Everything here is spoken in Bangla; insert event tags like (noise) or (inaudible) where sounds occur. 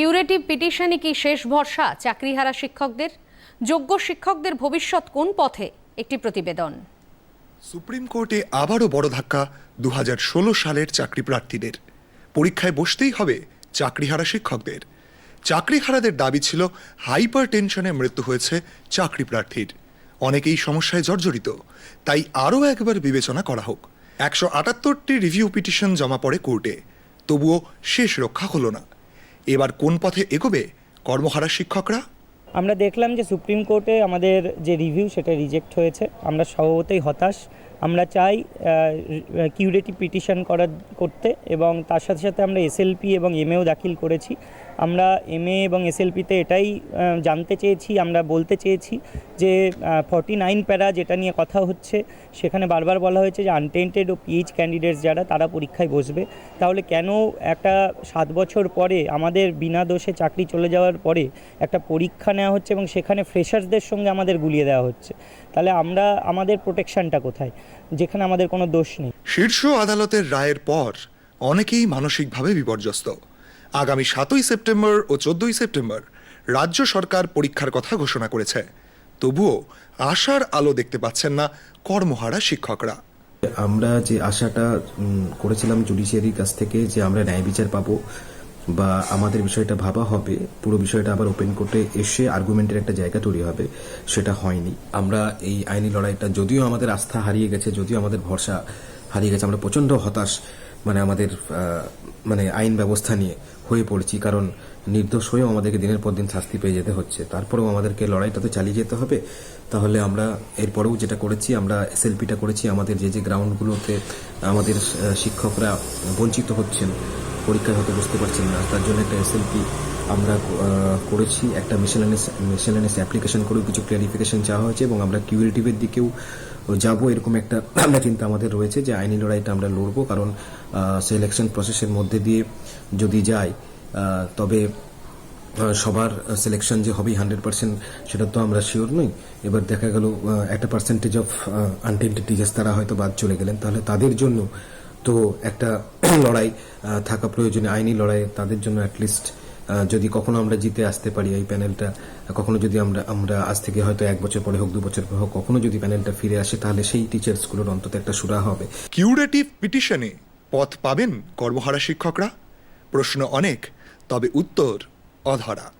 কিউরেটিভ পিটিশনই কি শেষ ভরসা চাকরিহারা শিক্ষকদের? যোগ্য শিক্ষকদের ভবিষ্যৎ কোন পথে? একটি প্রতিবেদন। সুপ্রিম কোর্টে আবারও বড় ধাক্কা দু হাজার ষোলো সালের চাকরি প্রার্থীদের। পরীক্ষায় বসতেই হবে চাকরিহারা শিক্ষকদের। চাকরিহারাদের দাবি ছিল হাইপার টেনশনে মৃত্যু হয়েছে চাকরি প্রার্থীর। অনেকেই সমস্যায় জর্জরিত। তাই আরও একবার বিবেচনা করা হোক। একশো আটাত্তরটি রিভিউ পিটিশন জমা পড়ে কোর্টে। তবুও শেষ রক্ষা হলো না। এবার কোন পথে এগোবে কর্মহারা শিক্ষকরা? আমরা দেখলাম যে সুপ্রিম কোর্টে আমাদের যে রিভিউ, সেটা রিজেক্ট হয়েছে। আমরা স্বভাবতই হতাশ। আমরা চাই কিউরেটিভ পিটিশন করার করতে এবং তার সাথে সাথে আমরা এসএলপি এবং এমএও দাখিল করেছি। আমরা এমএ এবং এসএলপিতে এটাই জানতে চেয়েছি, আমরা বলতে চেয়েছি যে ফর্টি নাইন প্যারা যেটা নিয়ে কথা হচ্ছে, সেখানে বারবার বলা হয়েছে যে আনটেন্টেড ও পিএইচ ক্যান্ডিডেটস যারা, তারা পরীক্ষায় বসবে। তাহলে কেন একটা সাত বছর পরে আমাদের বিনা দোষে চাকরি চলে যাওয়ার পরে একটা পরীক্ষা নেওয়া হচ্ছে এবং সেখানে ফ্রেশার্সদের সঙ্গে আমাদের গুলিয়ে দেওয়া হচ্ছে? তাহলে আমরা, আমাদের প্রোটেকশনটা কোথায়? যেখানে আমাদের কোনো দোষ নেই। শীর্ষ আদালতের রায়ের পর অনেকেই মানসিকভাবে বিপর্যস্ত। আগামী সাতই সেপ্টেম্বর ও চোদ্দই সেপ্টেম্বর রাজ্য সরকার পরীক্ষার কথা ঘোষণা করেছে। তবুও আশার আলো দেখতে পাচ্ছেন না কর্মহারা শিক্ষকরা। আমরা যে আশাটা করেছিলাম জুডিশিয়ারির কাছ থেকে যে আমরা ন্যায় বিচার পাবো বা আমাদের বিষয়টা ভাবা হবে, পুরো বিষয়টা আবার ওপেন কোর্টে এসে আর্গুমেন্টের একটা জায়গা তৈরি হবে, সেটা হয়নি। আমরা এই আইনি লড়াইটা যদিও আমাদের আস্থা হারিয়ে গেছে, যদিও আমাদের ভরসা হারিয়ে গেছে, আমরা প্রচণ্ড হতাশ মানে আমাদের মানে আইন ব্যবস্থা নিয়ে হয়ে পড়েছি, কারণ নির্দোষ হয়েও আমাদেরকে দিনের পর দিন শাস্তি পেয়ে যেতে হচ্ছে। তারপরেও আমাদেরকে লড়াইটা তো চালিয়ে যেতে হবে। তাহলে আমরা এরপরেও যেটা করেছি, আমরা এসএলপিটা করেছি, আমাদের যে যে গ্রাউন্ডগুলোতে আমাদের শিক্ষকরা বঞ্চিত হচ্ছেন, পরীক্ষায় হতে বুঝতে পারছেন না, তার জন্য একটা এসএলপি আমরা করেছি। একটা মিসেলানিস মিসেলানিস অ্যাপ্লিকেশন করেও কিছু ক্লিয়ারিফিকেশন চাওয়া হয়েছে এবং আমরা কিউরিটিভের দিকেও যাব এরকম একটা (clears throat) আমরা চিন্তা আমাদের রয়েছে যে আইনি লড়াইটা আমরা লড়বো, কারণ সিলেকশন প্রসেসের মধ্যে দিয়ে যদি যাই তবে সবার সিলেকশন যে হবে হান্ড্রেড পার্সেন্ট সেটা তো আমরা শিওর নই। এবার দেখা গেল একটা পার্সেন্টেজ অফ আনটেন্টেড টিচার্স তারা হয়তো বাদ চলে গেলেন। তাহলে তাদের জন্য তো একটা (clears throat) লড়াই থাকা প্রয়োজনে আইনি লড়াই তাদের জন্য অ্যাটলিস্ট যদি কখনো আমরা জিতে আসতে পারি এই প্যানেলটা কখনো যদি আমরা আমরা আজ থেকে হয়তো এক বছর পরে হোক, দু বছর পরে হোক, কখনো যদি প্যানেলটা ফিরে আসে, তাহলে সেই টিচার্সগুলোর অন্তত একটা সুরা হবে। কিউরেটিভ পিটিশনে পথ পাবেন কর্মহারা শিক্ষকরা? প্রশ্ন অনেক, তবে উত্তর অধরা।